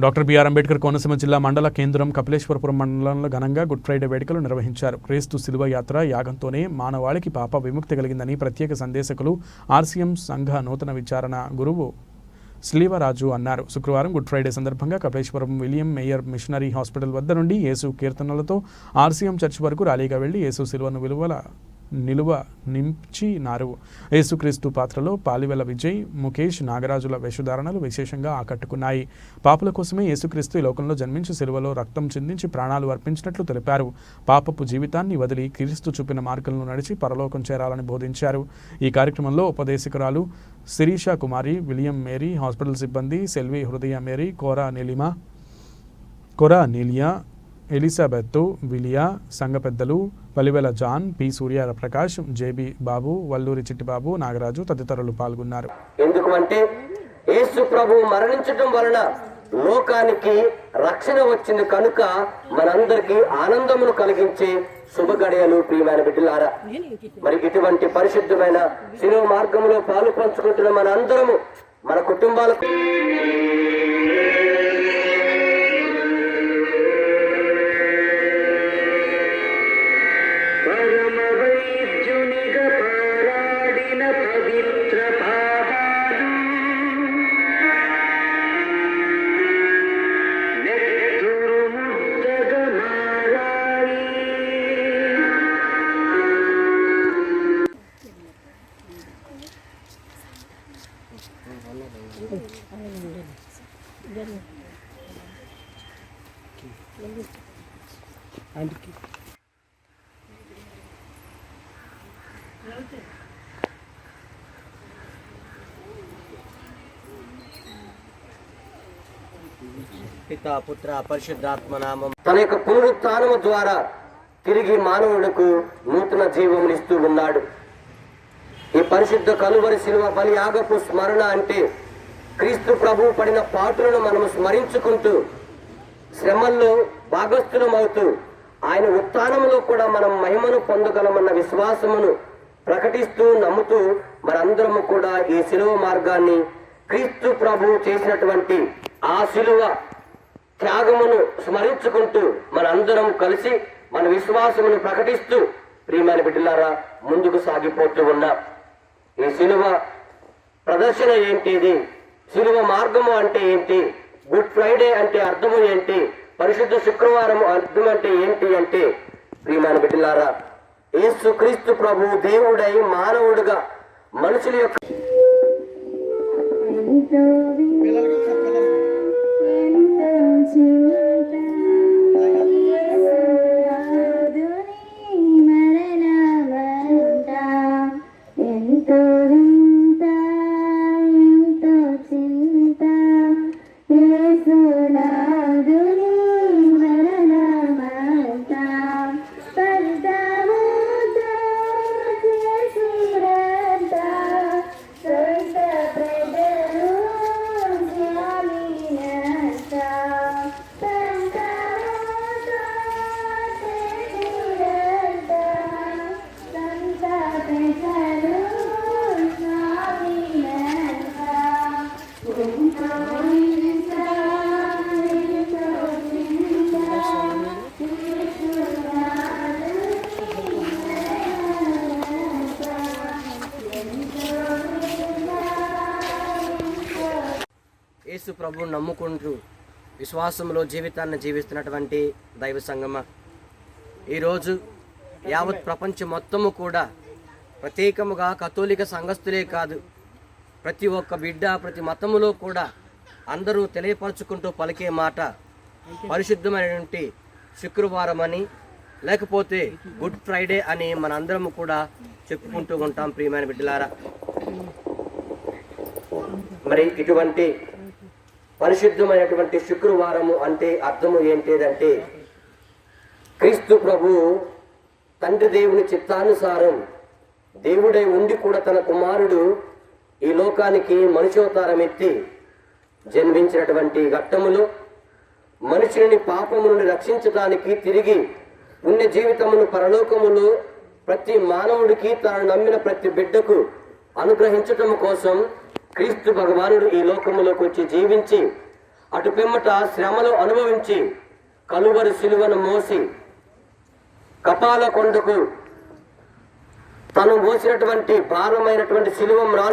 Doctor BR Ambedkar Konaseema జిల్లా మండల కేంద్రం కపిలేశ్వరపురం మండలంలో ఘనంగా గుడ్ ఫ్రైడే వేడుకలు నిర్వహించారు. క్రీస్తు శిలువ యాత్ర యాగంతోనే మానవాళికి పాప విముక్తి కలిగిందని ప్రత్యేక సందేశకులు ఆర్సీఎం సంఘ నూతన విచారణ గురువు శ్లీవరాజు అన్నారు. శుక్రవారం గుడ్ ఫ్రైడే సందర్భంగా Kapileswaram William Mayer missionary hospital వద్ద నుండి యేసు కీర్తనలతో ఆర్సీఎం చర్చ్ వరకు ర్యాలీగా వెళ్ళి యేసు శిలువను విలువల నిలువ నించినారు యేసుక్రీస్తు పాత్రలో పాలివెల విజయ్ ముఖేష్ నాగరాజుల వేషధారణలు విశేషంగా ఆకట్టుకున్నాయి. పాపుల కోసమే యేసుక్రీస్తు ఈ లోకంలో జన్మించి సిలువలో రక్తం చిందించి ప్రాణాలు అర్పించినట్లు తెలిపారు. పాపపు జీవితాన్ని వదిలి క్రీస్తు చూపిన మార్గంలో నడిచి పరలోకం చేరాలని బోధించారు. ఈ కార్యక్రమంలో ఉపదేశకురాలు Sirisha Kumari William Mary hospital సిబ్బంది సెల్వి హృదయ మేరీ కోరా నీలిమా కొరా నీలియా ఎలిజాబెత్తు విలియా సంఘ పెద్దలు Palivela John P Suryala Prakash JB Babu Valluri Chittibabu Nagaraju తదితరులు పాల్గొన్నారు. ఎందుకు అంటే యేసు ప్రభు మరణించడం వలన లోకానికి రక్షణ వచ్చింది కనుక మనందరికీ ఆనందమును కలిగించే శుభ గడియలు ప్రియమైన బిడ్డలారా. మరి ఇటువంటి పరిశుద్ధమైన శిలువ మార్గంలో పాలు పంచుకుంటున్న మన అందరము మన కుటుంబాలకు పిత పుత్ర పరిశుద్ధాత్మ నామం. తన యొక్క పునరుత్నము ద్వారా తిరిగి మానవులకు నూతన జీవమునిస్తూ ఉన్నాడు. ఈ పరిశుద్ధ కలువరి శిలువ బలి యాగపు స్మరణ అంటే క్రీస్తు ప్రభువు పడిన పాటలను మనము స్మరించుకుంటూ శ్రమల్లో భాగస్థులమవుతూ ఆయన ఉత్థానంలో కూడా మనం మహిమను పొందగలమన్న విశ్వాసమును ప్రకటిస్తూ నమ్ముతూ మనందరము కూడా ఈ శిలువ మార్గాన్ని క్రీస్తు ప్రభువు చేసినటువంటి ఆ శిలువ త్యాగమును స్మరించుకుంటూ మనందరం కలిసి మన విశ్వాసమును ప్రకటిస్తూ ప్రియమైన బిడ్డలారా ముందుకు సాగిపోతూ ఉన్నాం ఈ శిలువ ప్రదర్శన ఏంటిది? శిలువ మార్గము అంటే ఏంటి? గుడ్ ఫ్రైడే అంటే అర్థము ఏంటి? పరిశుద్ధ శుక్రవారం అర్థం అంటే ఏంటి అంటే ప్రియమైన బిడ్డలారా ఏసు క్రీస్తు ప్రభు దేవుడై మానవుడుగా మనుషుల యొక్క యేసు ప్రభు నమ్ముకుంటూ విశ్వాసంలో జీవితాన్ని జీవిస్తున్నటువంటి దైవ సంగమ. ఈరోజు యావత్ ప్రపంచం మొత్తము కూడా ప్రత్యేకముగా కథోలిక సంఘస్థులే కాదు ప్రతి ఒక్క బిడ్డ ప్రతి మతములో కూడా అందరూ తెలియపరచుకుంటూ పలికే మాట పరిశుద్ధమైనటువంటి శుక్రవారం అని లేకపోతే గుడ్ ఫ్రైడే అని మనందరము కూడా చెప్పుకుంటూ ఉంటాం ప్రియమైన బిడ్డలారా. మరి ఇటువంటి పరిశుద్ధమైనటువంటి శుక్రవారము అంటే అర్థము ఏంటిదంటే క్రీస్తు ప్రభు తండ్రి దేవుని చిత్తానుసారం దేవుడై ఉండి కూడా తన కుమారుడు ఈ లోకానికి మనుషోతారం ఎత్తి జన్మించినటువంటి ఘట్టములు మనుషుని పాపము నుండి రక్షించడానికి తిరిగి పుణ్య జీవితమును పరలోకములు ప్రతి మానవుడికి తాను నమ్మిన ప్రతి బిడ్డకు అనుగ్రహించటం కోసం క్రీస్తు భగవానుడు ఈ లోకములోకి వచ్చి జీవించి అటు పిమ్మట శ్రమలు అనుభవించి కలువరి సిలువను మోసి కపాల కొండకు తను మోసినటువంటి భారమైనటువంటి సిలువం మ్రాను